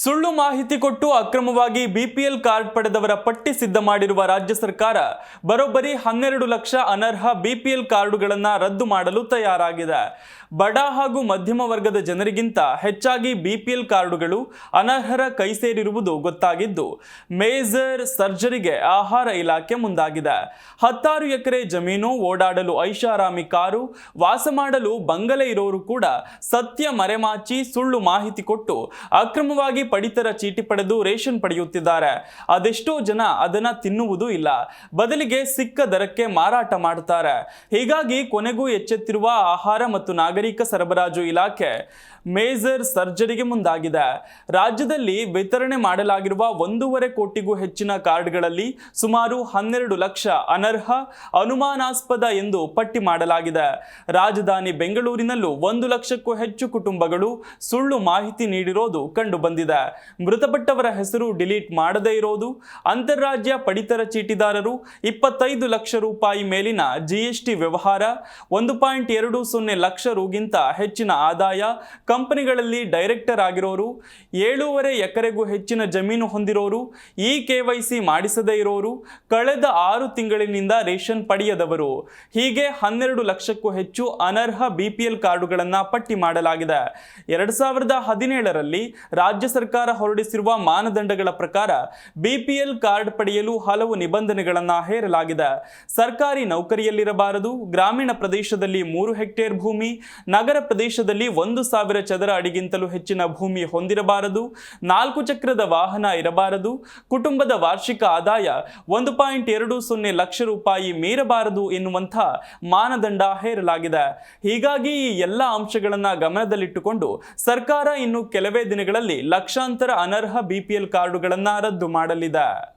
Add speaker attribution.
Speaker 1: ಸುಳ್ಳು ಮಾಹಿತಿ ಕೊಟ್ಟು ಅಕ್ರಮವಾಗಿ ಬಿಪಿಎಲ್ ಕಾರ್ಡ್ ಪಡೆದವರ ಪಟ್ಟಿ ಸಿದ್ಧ ಮಾಡಿರುವ ರಾಜ್ಯ ಸರ್ಕಾರ ಬರೋಬ್ಬರಿ ಹನ್ನೆರಡು ಲಕ್ಷ ಅನರ್ಹ ಬಿಪಿಎಲ್ ಕಾರ್ಡುಗಳನ್ನು ರದ್ದು ಮಾಡಲು ತಯಾರಾಗಿದೆ. ಬಡ ಹಾಗೂ ಮಧ್ಯಮ ವರ್ಗದ ಜನರಿಗಿಂತ ಹೆಚ್ಚಾಗಿ ಬಿಪಿಎಲ್ ಕಾರ್ಡುಗಳು ಅನರ್ಹರ ಕೈ ಸೇರಿರುವುದು ಗೊತ್ತಾಗಿದ್ದು, ಮೇಜರ್ ಸರ್ಜರಿಗೆ ಆಹಾರ ಇಲಾಖೆ ಮುಂದಾಗಿದೆ. ಹತ್ತಾರು ಎಕರೆ ಜಮೀನು, ಓಡಾಡಲು ಐಷಾರಾಮಿ ಕಾರು, ವಾಸ ಮಾಡಲು ಬಂಗಲೆ ಇರೋರು ಕೂಡ ಸತ್ಯ ಮರೆಮಾಚಿ ಸುಳ್ಳು ಮಾಹಿತಿ ಕೊಟ್ಟು ಅಕ್ರಮವಾಗಿ ಪಡಿತರ ಚೀಟಿ ಪಡೆದು ರೇಷನ್ ಪಡೆಯುತ್ತಿದ್ದಾರೆ. ಅದೆಷ್ಟೋ ಜನ ಅದನ್ನ ತಿನ್ನುವುದೂ ಇಲ್ಲ. ಬದಲಿಗೆ ಸಿಕ್ಕ ದರಕ್ಕೆ ಮಾರಾಟ ಮಾಡುತ್ತಾರೆ ಹೀಗಾಗಿ ಕೊನೆಗೂ ಎಚ್ಚೆತ್ತಿರುವ ಆಹಾರ ಮತ್ತು ನಾಗರಿಕ ಸರಬರಾಜು ಇಲಾಖೆ ಮೇಜರ್ ಸರ್ಜರಿಗೆ ಮುಂದಾಗಿದೆ. ರಾಜ್ಯದಲ್ಲಿ ವಿತರಣೆ ಮಾಡಲಾಗಿರುವ ಒಂದೂವರೆ ಕೋಟಿಗೂ ಹೆಚ್ಚಿನ ಕಾರ್ಡ್ಗಳಲ್ಲಿ ಸುಮಾರು ಹನ್ನೆರಡು ಲಕ್ಷ ಅನರ್ಹ, ಅನುಮಾನಾಸ್ಪದ ಎಂದು ಪಟ್ಟಿ ಮಾಡಲಾಗಿದೆ. ರಾಜಧಾನಿ ಬೆಂಗಳೂರಿನಲ್ಲೂ ಒಂದು ಲಕ್ಷಕ್ಕೂ ಹೆಚ್ಚು ಕುಟುಂಬಗಳು ಸುಳ್ಳು ಮಾಹಿತಿ ನೀಡಿರೋದು ಕಂಡುಬಂದಿದೆ. ಮೃತಪಟ್ಟವರ ಹೆಸರು ಡಿಲೀಟ್ ಮಾಡದೇ ಇರೋದು, ಅಂತಾರಾಜ್ಯ ಪಡಿತರ ಚೀಟಿದಾರರು ಇಪ್ಪತ್ತೈದು ಲಕ್ಷ ರೂಪಾಯಿ ಮೇಲಿನ ಜಿಎಸ್ಟಿ ವ್ಯವಹಾರ ಒಂದು ಪಾಯಿಂಟ್ ಎರಡು ಸೊನ್ನೆ ಲಕ್ಷ ರುಗಿಂತ ಹೆಚ್ಚಿನ ಆದಾಯ, ಕಂಪನಿಗಳಲ್ಲಿ ಡೈರೆಕ್ಟರ್ ಆಗಿರೋರು, ಏಳೂವರೆ ಎಕರೆಗೂ ಹೆಚ್ಚಿನ ಜಮೀನು ಹೊಂದಿರೋರು ಇ ಕೆ ವೈ ಸಿ ಮಾಡಿಸದೇ ಇರೋರು, ಕಳೆದ ಆರು ತಿಂಗಳಿನಿಂದ ರೇಷನ್ ಪಡೆಯದವರು. ಹೀಗೆ ಹನ್ನೆರಡು ಲಕ್ಷಕ್ಕೂ ಹೆಚ್ಚು ಅನರ್ಹ ಬಿಪಿಎಲ್ ಕಾರ್ಡುಗಳನ್ನು ಪಟ್ಟಿ ಮಾಡಲಾಗಿದೆ. ಎರಡು ಸಾವಿರದ ಹದಿನೇಳರಲ್ಲಿ ರಾಜ್ಯ ಸರ್ಕಾರ ಹೊರಡಿಸಿರುವ ಮಾನದಂಡಗಳ ಪ್ರಕಾರ ಬಿಪಿಎಲ್ ಕಾರ್ಡ್ ಪಡೆಯಲು ಹಲವು ನಿಬಂಧನೆಗಳನ್ನು ಹೇರಲಾಗಿದೆ. ಸರ್ಕಾರಿ ನೌಕರಿಯಲ್ಲಿರಬಾರದು, ಗ್ರಾಮೀಣ ಪ್ರದೇಶದಲ್ಲಿ ಮೂರು ಹೆಕ್ಟೇರ್ ಭೂಮಿ ನಗರ ಪ್ರದೇಶದಲ್ಲಿ ಒಂದು ಸಾವಿರ ಚದರ ಅಡಿಗಿಂತಲೂ ಹೆಚ್ಚಿನ ಭೂಮಿ ಹೊಂದಿರಬಾರದು. ನಾಲ್ಕು ಚಕ್ರದ ವಾಹನ ಇರಬಾರದು. ಕುಟುಂಬದ ವಾರ್ಷಿಕ ಆದಾಯ ಒಂದು ಪಾಯಿಂಟ್ ಎರಡು ಸೊನ್ನೆ ಲಕ್ಷ ರೂಪಾಯಿ ಮೀರಬಾರದು ಎನ್ನುವಂಥ ಮಾನದಂಡ ಹೇರಲಾಗಿದೆ. ಹೀಗಾಗಿ ಈ ಎಲ್ಲ ಅಂಶಗಳನ್ನು ಗಮನದಲ್ಲಿಟ್ಟುಕೊಂಡು ಸರ್ಕಾರ ಇನ್ನು ಕೆಲವೇ ದಿನಗಳಲ್ಲಿ ಲಕ್ಷಾಂತರ ಅನರ್ಹ ಬಿಪಿಎಲ್ ಕಾರ್ಡುಗಳನ್ನು ರದ್ದು ಮಾಡಲಿದೆ.